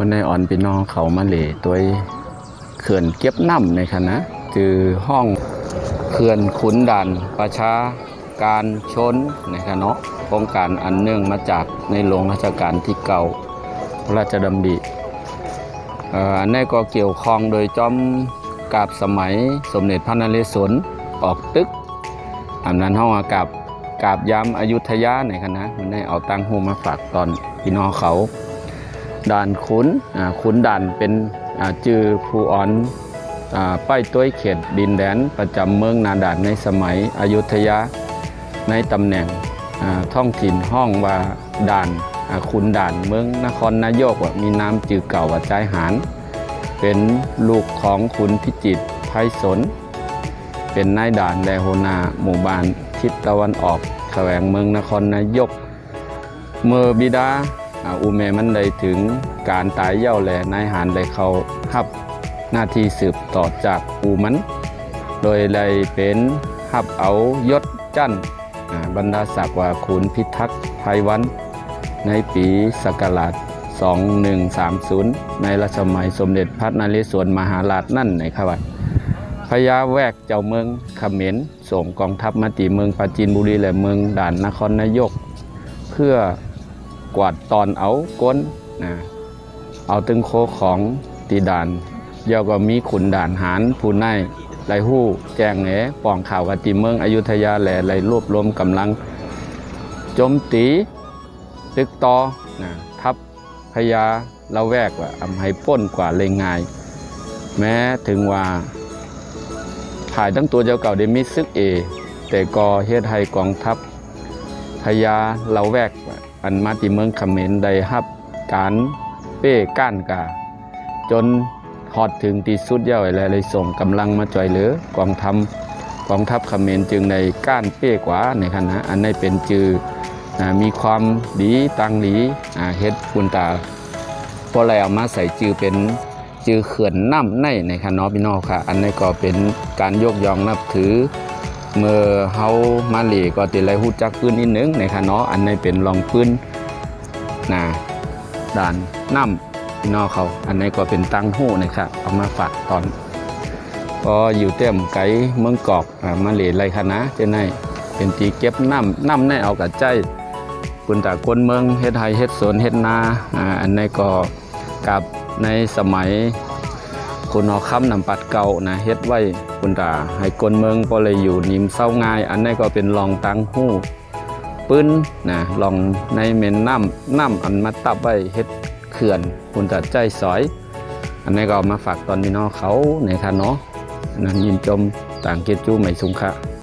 วันในอ่อนพี่น้องเขามาเหล่ตัวเขื่อนเก็บน้ำในคณะคือห้องเขื่อนขุนด่านประชาการชนในคณะเนาะโครงการอันเนื่องมาจากในหลวงรัชกาลที่เก่าพระราชดำริอันนี้ก็เกี่ยวข้องโดยจอมกาบสมัยสมเด็จพระนเรศวรออกตึกอันนั้นห้องอากาบกาบยามอายุทยาในคณะมันได้เอาตังหูมาฝากตอนพี่น้องเขา ด่านขุนขุนด่านเป็นจือผู้อ่อนป้ายต้วยเขตดินแดนประจำเมืองนาด่านในสมัยอยุธยาในตำแหน่งอ่าท้องถิ่นห้องว่าด่านขุนด่านเมืองนครนายกว่ามีน้ำจือเก่าว่าใจหารเป็นลูกของขุนพิจิตรไพศลเป็นนายด่านแดโฮนาหมู่บ้านทิศตะวันออกแขวงเมืองนครนายก เมื่อบิดา อูเมมันได้ถึงการตายเย่าแหล่นายหานได้เขาฮับหน้าที่สืบต่อจากอูมัน โดยได้เป็นฮับเอายศจันทร์อ่าบรรดาศักดิ์ว่าขุนพิทักษ์ไพวัน ในปีศักราช2130 ในรัชสมัยสมเด็จพระนเรศวรมหาราชนั่นในขวัดพญาแวกเจ้าเมืองขเขมรส่งกองทัพมาตีเมืองปราจีนบุรีและเมืองด่านนครนายก เพื่อ กวาดตอนเอาก้นนะเอาตึงโคของตีด่านเยาก็มีขุนด่านหารผู้นายไรหู้ แจ้งแหนปองข่าวกติเมืองอยุธยาแหล่ไรรวบรวมกำลังโจมตีตึกตอนะทัพพญาละแวกว่าอำให้ป้นกว่าเลยง่าย แม้ถึงว่าถ่ายทั้งตัวเจ้าเก่าได้มิซึกเอ แต่ก็เฮ็ดให้กองทัพพญาเราแวก อันมาติเมืองเขมรได้รับการเป้ก้านกา จนฮอดถึงที่สุดเย้าและเลยส่งกำลังมาจ่วยเหลือกองทัพกองทัพเขมรจึงในก้านเป้กว่าในขณะอันนี้เป็นจืออมีความดีตังดีเฮ็ดคุณตาพอแล้วเอามาใส่จือเป็นจือเขื่อนน้ำในในคณะพี่น้องค่ะ อันนี้ก็เป็นการยกย่องนับถือ เมื่อเฮามาเลก็ติไรฮู้จักปืนนิดนึงในคณะอันนี้เป็นรองปืนนะด่านน้ำพี่น้องเขา อันนี้ก็เป็นตังหู้นะครับเอามาฝากตอนก็อยู่เต็มไกเมืองกอกอ่ามาเลไรคณะเจ้าในเป็นตีเก็บน้ำน้ำในเอากับใจคุณตาคนเมืองเฮ็ดไฮเฮ็ดสวนเฮ็ดนาอ่าอันนี้ก็กับในสมัย คุณเอาคำนำปัดเก่านะเฮ็ดไว้คุณตาให้คนเมืองก็เลยอยู่นิมเศร้าง่าย อันนี้ก็เป็นรองตังหู้ปืนนะลองในเมนน้ำน้ำอันมาตับไว้เฮ็ดเขื่อนคุณตาใจสอย อันนี้ก็มาฝากตอนนี้น้องเขาในค่ะเนาะนนั้นยินจมต่างเกจูไม่สุงค่ะ